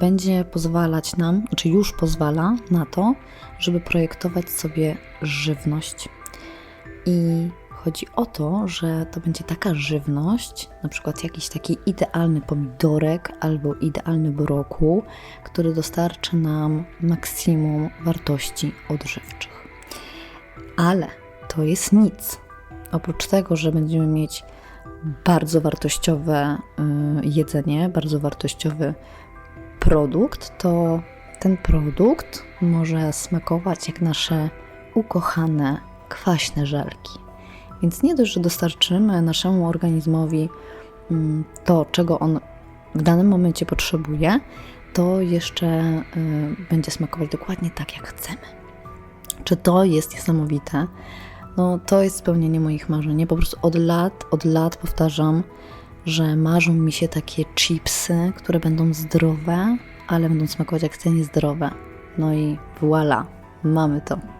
będzie pozwalać nam, czy już pozwala na to, żeby projektować sobie żywność. I chodzi o to, że to będzie taka żywność, na przykład jakiś taki idealny pomidorek albo idealny brokuł, który dostarczy nam maksimum wartości odżywczych. Ale to jest nic. Oprócz tego, że będziemy mieć bardzo wartościowe y, jedzenie, bardzo wartościowy produkt, to ten produkt może smakować jak nasze ukochane, kwaśne żelki. Więc nie dość, że dostarczymy naszemu organizmowi mm, to, czego on w danym momencie potrzebuje, to jeszcze y, będzie smakować dokładnie tak, jak chcemy. Czy to jest niesamowite? No, to jest spełnienie moich marzeń. Po prostu od lat, od lat powtarzam, że marzą mi się takie chipsy, które będą zdrowe, ale będą smakować jak chcę niezdrowe. No i voilà, mamy to.